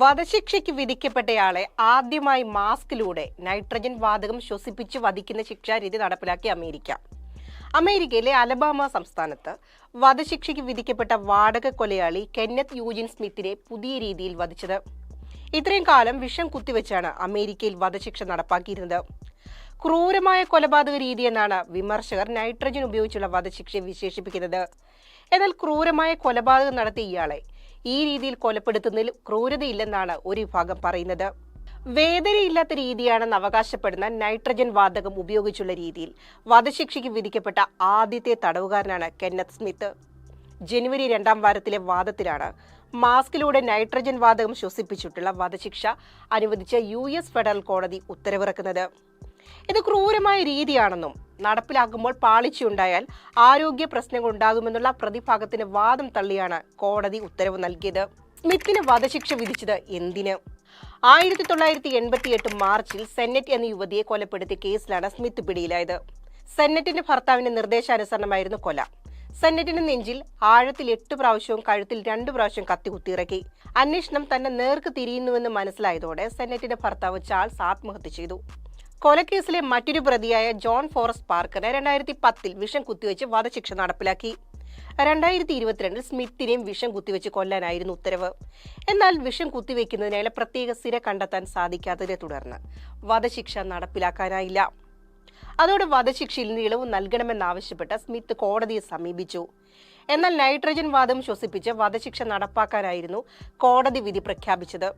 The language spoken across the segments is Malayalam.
വധശിക്ഷയ്ക്ക് വിധിക്കപ്പെട്ടയാളെ ആദ്യമായി മാസ്കിലൂടെ നൈട്രജൻ വാതകം ശ്വസിപ്പിച്ച് വധിക്കുന്ന ശിക്ഷാരീതി നടപ്പിലാക്കി അമേരിക്ക. അമേരിക്കയിലെ അലബാമ സംസ്ഥാനത്ത് വധശിക്ഷയ്ക്ക് വിധിക്കപ്പെട്ട വാടക കൊലയാളി കെന്നത്ത് യൂജിൻ സ്മിത്തിനെ പുതിയ രീതിയിൽ വധിച്ചത്. ഇത്രയും കാലം വിഷം കുത്തിവെച്ചാണ് അമേരിക്കയിൽ വധശിക്ഷ നടപ്പാക്കിയിരുന്നത്. ക്രൂരമായ കൊലപാതക രീതി എന്നാണ് വിമർശകർ നൈട്രജൻ ഉപയോഗിച്ചുള്ള വധശിക്ഷയെ വിശേഷിപ്പിക്കുന്നത്. എന്നാൽ ക്രൂരമായ കൊലപാതകം നടത്തിയ ഇയാളെ ഈ രീതിയിൽ കൊലപ്പെടുത്തുന്നതിൽ ക്രൂരതയില്ലെന്നാണ് ഒരു വിഭാഗം പറയുന്നത്. വേദനയില്ലാത്ത രീതിയാണെന്ന് അവകാശപ്പെടുന്ന നൈട്രജൻ വാതകം ഉപയോഗിച്ചുള്ള രീതിയിൽ വധശിക്ഷയ്ക്ക് വിധിക്കപ്പെട്ട ആദ്യത്തെ തടവുകാരനാണ് കെന്നത്ത് സ്മിത്ത്. ജനുവരി രണ്ടാം വാരത്തിലെ വാദത്തിലാണ് മാസ്കിലൂടെ നൈട്രജൻ വാതകം ശ്വസിപ്പിച്ചിട്ടുള്ള വധശിക്ഷ അനുവദിച്ച യു എസ് ഫെഡറൽ കോടതി ഉത്തരവിറക്കുന്നത്. ഇത് ക്രൂരമായ രീതിയാണെന്നും നടപ്പിലാക്കുമ്പോൾ പാളിച്ചയുണ്ടായാൽ ആരോഗ്യ പ്രശ്നങ്ങൾ ഉണ്ടാകുമെന്നുള്ള പ്രതിഭാഗത്തിന് വാദം തള്ളിയാണ് കോടതി ഉത്തരവ് നൽകിയത്. സ്മിത്തിന് വധശിക്ഷ വിധിച്ചത് എന്തിന്? ആയിരത്തി തൊള്ളായിരത്തി എൺപത്തി എട്ട് മാർച്ചിൽ സെന്നറ്റ് എന്ന യുവതിയെ കൊലപ്പെടുത്തിയ കേസിലാണ് സ്മിത്ത് പിടിയിലായത്. സെന്നറ്റിന്റെ ഭർത്താവിന്റെ നിർദ്ദേശാനുസരണമായിരുന്നു കൊല. സെന്നറ്റിന്റെ നെഞ്ചിൽ ആഴത്തിൽ എട്ട് പ്രാവശ്യവും കഴുത്തിൽ രണ്ടു പ്രാവശ്യം കത്തി കുത്തിയിറക്കി. അന്വേഷണം തന്നെ നേർക്ക് തിരിയുന്നുവെന്ന് മനസ്സിലായതോടെ സെന്നറ്റിന്റെ ഭർത്താവ് ചാൾസ് ആത്മഹത്യ ചെയ്തു. കൊലക്കേസിലെ മറ്റൊരു പ്രതിയായ ജോൺ ഫോറസ്റ്റ് പാർക്കറെ രണ്ടായിരത്തി പത്തിൽ വിഷം കുത്തിവെച്ച് വധശിക്ഷ നടപ്പിലാക്കി. രണ്ടായിരത്തി ഇരുപത്തിരണ്ടിൽ സ്മിത്തിനെയും വിഷം കുത്തിവെച്ച് കൊല്ലാനായിരുന്നു ഉത്തരവ്. എന്നാൽ വിഷം കുത്തിവെക്കുന്നതിനായി പ്രത്യേക സിര കണ്ടെത്താൻ സാധിക്കാത്തതിനെ തുടർന്ന് വധശിക്ഷ നടപ്പിലാക്കാനായില്ല. അതോടെ വധശിക്ഷയിൽ നിന്ന് ഇളവ് നൽകണമെന്നാവശ്യപ്പെട്ട് സ്മിത്ത് കോടതിയെ സമീപിച്ചു. എന്നാൽ നൈട്രജൻ വാദം ശ്വസിപ്പിച്ച് വധശിക്ഷ നടപ്പാക്കാനായിരുന്നു കോടതി വിധി പ്രഖ്യാപിച്ചത്.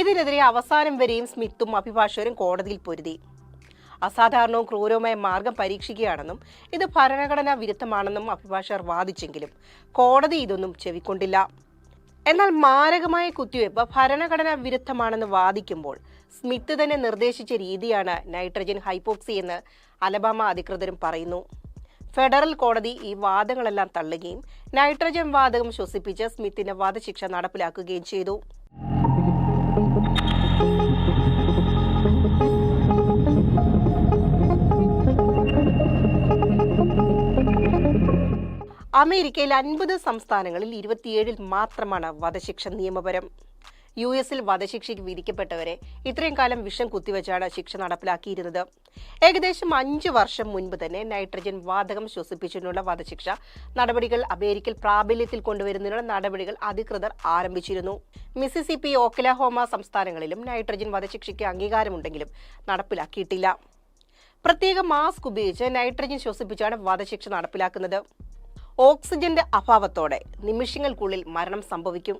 ഇതിനെതിരെ അവസാനം വരെയും സ്മിത്തും അഭിഭാഷകരും കോടതിയിൽ പൊരുതി. അസാധാരണവും ക്രൂരവുമായ മാർഗം പരീക്ഷിക്കുകയാണെന്നും ഇത് ഭരണഘടനാ വിരുദ്ധമാണെന്നും അഭിഭാഷകർ വാദിച്ചെങ്കിലും കോടതി ഇതൊന്നും ചെവിക്കൊണ്ടില്ല. എന്നാൽ മാരകമായ കുത്തിവയ്പ് ഭരണഘടനാ വിരുദ്ധമാണെന്ന് വാദിക്കുമ്പോൾ സ്മിത്ത് തന്നെ നിർദ്ദേശിച്ച രീതിയാണ് നൈട്രജൻ ഹൈപ്പോക്സി എന്ന് അലബാമ അധികൃതരും പറയുന്നു. ഫെഡറൽ കോടതി ഈ വാദങ്ങളെല്ലാം തള്ളുകയും നൈട്രജൻ വാതകം ശ്വസിപ്പിച്ച് സ്മിത്തിന്റെ വധശിക്ഷ നടപ്പിലാക്കുകയും ചെയ്തു. അമേരിക്കയിൽ അൻപത് സംസ്ഥാനങ്ങളിൽ ഇരുപത്തിയേഴിൽ മാത്രമാണ് വധശിക്ഷ നിയമപരം. യു എസിൽ വധശിക്ഷയ്ക്ക് വിധിക്കപ്പെട്ടവരെ ഇത്രയും കാലം വിഷം കുത്തിവെച്ചാണ് ശിക്ഷ നടപ്പിലാക്കിയിരുന്നത്. ഏകദേശം അഞ്ചു വർഷം മുൻപ് തന്നെ നൈട്രജൻ വാതകം ശ്വസിപ്പിച്ചതിനുള്ള വധശിക്ഷ നടപടികൾ അമേരിക്കയിൽ പ്രാബല്യത്തിൽ കൊണ്ടുവരുന്നതിനുള്ള നടപടികൾ അധികൃതർ ആരംഭിച്ചിരുന്നു. മിസിസിപ്പി ഓക്കലഹോമ സംസ്ഥാനങ്ങളിലും നൈട്രജൻ വധശിക്ഷയ്ക്ക് അംഗീകാരമുണ്ടെങ്കിലും നടപ്പിലാക്കിയിട്ടില്ല. പ്രത്യേക മാസ്ക് ഉപയോഗിച്ച് നൈട്രജൻ ശ്വസിപ്പിച്ചാണ് വധശിക്ഷ നടപ്പിലാക്കുന്നത്. ഓക്സിജന്റെ അഭാവത്തോടെ നിമിഷങ്ങൾക്കുള്ളിൽ മരണം സംഭവിക്കും.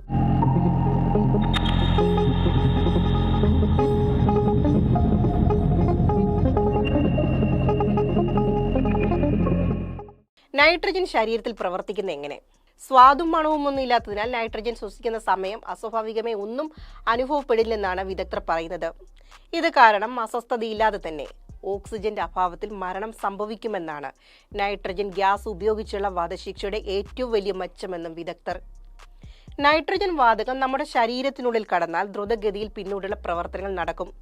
നൈട്രജൻ ശരീരത്തിൽ പ്രവർത്തിക്കുന്ന എങ്ങനെ? സ്വാദും മണവും ഒന്നും ഇല്ലാത്തതിനാൽ നൈട്രജൻ ശ്വസിക്കുന്ന സമയം അസ്വാഭാവികമായി ഒന്നും അനുഭവപ്പെടില്ലെന്നാണ് വിദഗ്ധർ പറയുന്നത്. ഇത് കാരണം അസ്വസ്ഥതയില്ലാതെ തന്നെ ഓക്സിജന്റെ അഭാവത്തിൽ മരണം സംഭവിക്കുമെന്നാണ്. നൈട്രജൻ ഗ്യാസ് ഉപയോഗിച്ചുള്ള വധശിക്ഷയുടെ ഏറ്റവും വലിയ മെച്ചമെന്നും വിദഗ്ധർ. നൈട്രജൻ വാതകം നമ്മുടെ ശരീരത്തിനുള്ളിൽ കടന്നാൽ ദ്രുതഗതിയിൽ പിന്നീടുള്ള പ്രവർത്തനങ്ങൾ നടക്കും.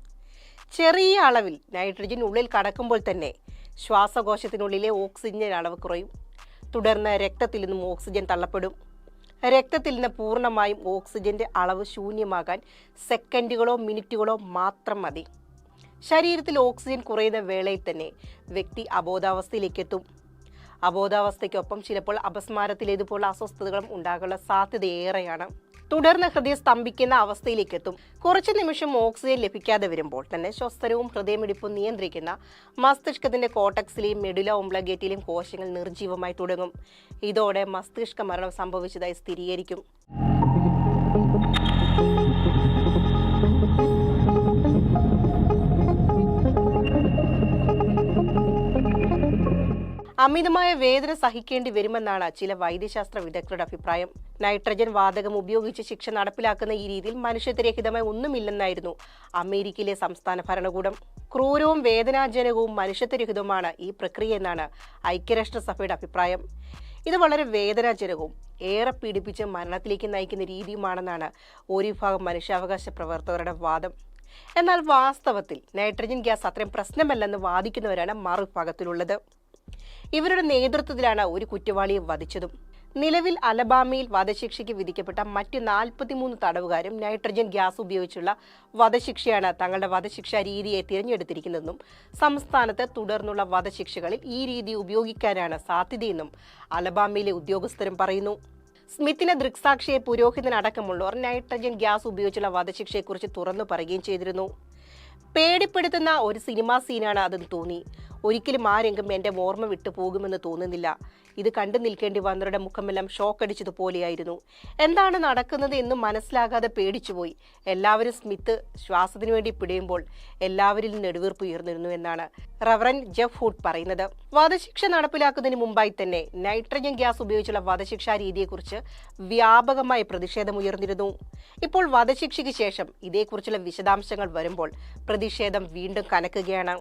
ചെറിയ അളവിൽ നൈട്രജൻ ഉള്ളിൽ കടക്കുമ്പോൾ തന്നെ ശ്വാസകോശത്തിനുള്ളിലെ ഓക്സിജന്റെ അളവ് കുറയും. തുടർന്ന് രക്തത്തിൽ നിന്നും ഓക്സിജൻ തള്ളപ്പെടും. രക്തത്തിൽ നിന്ന് പൂർണമായും ഓക്സിജന്റെ അളവ് ശൂന്യമാകാൻ സെക്കൻഡുകളോ മിനിറ്റുകളോ മാത്രം മതി. ശരീരത്തിൽ ഓക്സിജൻ കുറയുന്ന വേളയിൽ തന്നെ വ്യക്തി അബോധാവസ്ഥയിലേക്ക് എത്തും അബോധാവസ്ഥയ്ക്കൊപ്പം ചിലപ്പോൾ അപസ്മാരത്തിലേതുപോലുള്ള അസ്വസ്ഥതകളും ഉണ്ടാകാനുള്ള സാധ്യത ഏറെയാണ്. തുടർന്ന് ഹൃദയം സ്തംഭിക്കുന്ന അവസ്ഥയിലേക്ക് എത്തും കുറച്ചു നിമിഷം ഓക്സിജൻ ലഭിക്കാതെ വരുമ്പോൾ തന്നെ ശ്വസനവും ഹൃദയമിടിപ്പും നിയന്ത്രിക്കുന്ന മസ്തിഷ്കത്തിന്റെ കോട്ടക്സിലെയും മെഡുല ഉംബ്ലഗേറ്റിലെയും കോശങ്ങൾ നിർജീവമായി തുടങ്ങും. ഇതോടെ മസ്തിഷ്ക മരണം സംഭവിച്ചതായി സ്ഥിരീകരിക്കും. അമിതമായ വേദന സഹിക്കേണ്ടി വരുമെന്നാണ് ചില വൈദ്യശാസ്ത്ര വിദഗ്ധരുടെ അഭിപ്രായം. നൈട്രജൻ വാതകം ഉപയോഗിച്ച് ശിക്ഷ നടപ്പിലാക്കുന്ന ഈ രീതിയിൽ മനുഷ്യത്വരഹിതമായി ഒന്നുമില്ലെന്നായിരുന്നു അമേരിക്കയിലെ സംസ്ഥാന ഭരണകൂടം. ക്രൂരവും വേദനാജനകവും മനുഷ്യത്വരഹിതവുമാണ് ഈ പ്രക്രിയ എന്നാണ് ഐക്യരാഷ്ട്രസഭയുടെ അഭിപ്രായം. ഇത് വളരെ വേദനാജനകവും ഏറെ പീഡിപ്പിച്ച് മരണത്തിലേക്ക് നയിക്കുന്ന രീതിയുമാണെന്നാണ് ഒരു വിഭാഗം മനുഷ്യാവകാശ പ്രവർത്തകരുടെ വാദം. എന്നാൽ വാസ്തവത്തിൽ നൈട്രജൻ ഗ്യാസ് അത്രയും പ്രശ്നമല്ലെന്ന് വാദിക്കുന്നവരാണ് മറുവിഭാഗത്തിലുള്ളത് ഇവരുടെ നേതൃത്വത്തിലാണ് ഒരു കുറ്റവാളിയെ വധിച്ചതും. നിലവിൽ അലബാമയിൽ വധശിക്ഷയ്ക്ക് വിധിക്കപ്പെട്ട മറ്റ് നാൽപ്പത്തിമൂന്ന് തടവുകാരും നൈട്രജൻ ഗ്യാസ് ഉപയോഗിച്ചുള്ള വധശിക്ഷയാണ് തങ്ങളുടെ വധശിക്ഷാ രീതിയെ തിരഞ്ഞെടുത്തിരിക്കുന്നതെന്നും സംസ്ഥാനത്ത് തുടർന്നുള്ള വധശിക്ഷകളിൽ ഈ രീതി ഉപയോഗിക്കാനാണ് സാധ്യതയെന്നും അലബാമയിലെ ഉദ്യോഗസ്ഥരും പറയുന്നു. സ്മിത്തിന്റെ ദൃക്സാക്ഷിയെ പുരോഹിതനടക്കമുള്ളവർ നൈട്രജൻ ഗ്യാസ് ഉപയോഗിച്ചുള്ള വധശിക്ഷയെക്കുറിച്ച് തുറന്നു പറയുകയും ചെയ്തിരുന്നു. പേടിപ്പെടുത്തുന്ന ഒരു സിനിമാ സീനാണ് അതെന്ന് തോന്നി. ഒരിക്കലും ആ രംഗം എന്റെ ഓർമ്മ വിട്ടു പോകുമെന്ന് തോന്നുന്നില്ല. ഇത് കണ്ടു നിൽക്കേണ്ടി വന്നവരുടെ മുഖമെല്ലാം ഷോക്ക് ഷോക്കടിച്ചതുപോലെയായിരുന്നു എന്താണ് നടക്കുന്നത് എന്ന് മനസ്സിലാകാതെ പേടിച്ചുപോയി എല്ലാവരും സ്മിത്ത് ശ്വാസത്തിനു വേണ്ടി പിടയുമ്പോൾ എല്ലാവരിൽ നെടുവീർപ്പ് ഉയർന്നിരുന്നു എന്നാണ് റവറൻ ജെഫ് ഹുഡ് പറയുന്നത്. വധശിക്ഷ നടപ്പിലാക്കുന്നതിന് മുമ്പായി തന്നെ നൈട്രജൻ ഗ്യാസ് ഉപയോഗിച്ചുള്ള വധശിക്ഷാ രീതിയെക്കുറിച്ച് വ്യാപകമായ പ്രതിഷേധം ഉയർന്നിരുന്നു. ഇപ്പോൾ വധശിക്ഷയ്ക്ക് ശേഷം ഇതേക്കുറിച്ചുള്ള വിശദാംശങ്ങൾ വരുമ്പോൾ പ്രതിഷേധം വീണ്ടും കനക്കുകയാണ്.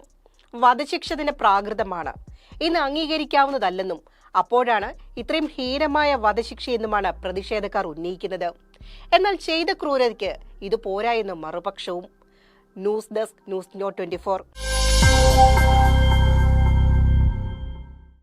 വധശിക്ഷ തന്നെ പ്രാകൃതമാണ്. ഇന്ന് അംഗീകരിക്കാവുന്നതല്ലെന്നും അപ്പോഴാണ് ഇത്രയും ഹീനമായ വധശിക്ഷയെന്നുമാണ് പ്രതിഷേധക്കാർ ഉന്നയിക്കുന്നത്. എന്നാൽ ചെയ്ത ക്രൂരതയ്ക്ക് ഇത് പോരായെന്നും മറുപക്ഷവും. News desk news no twenty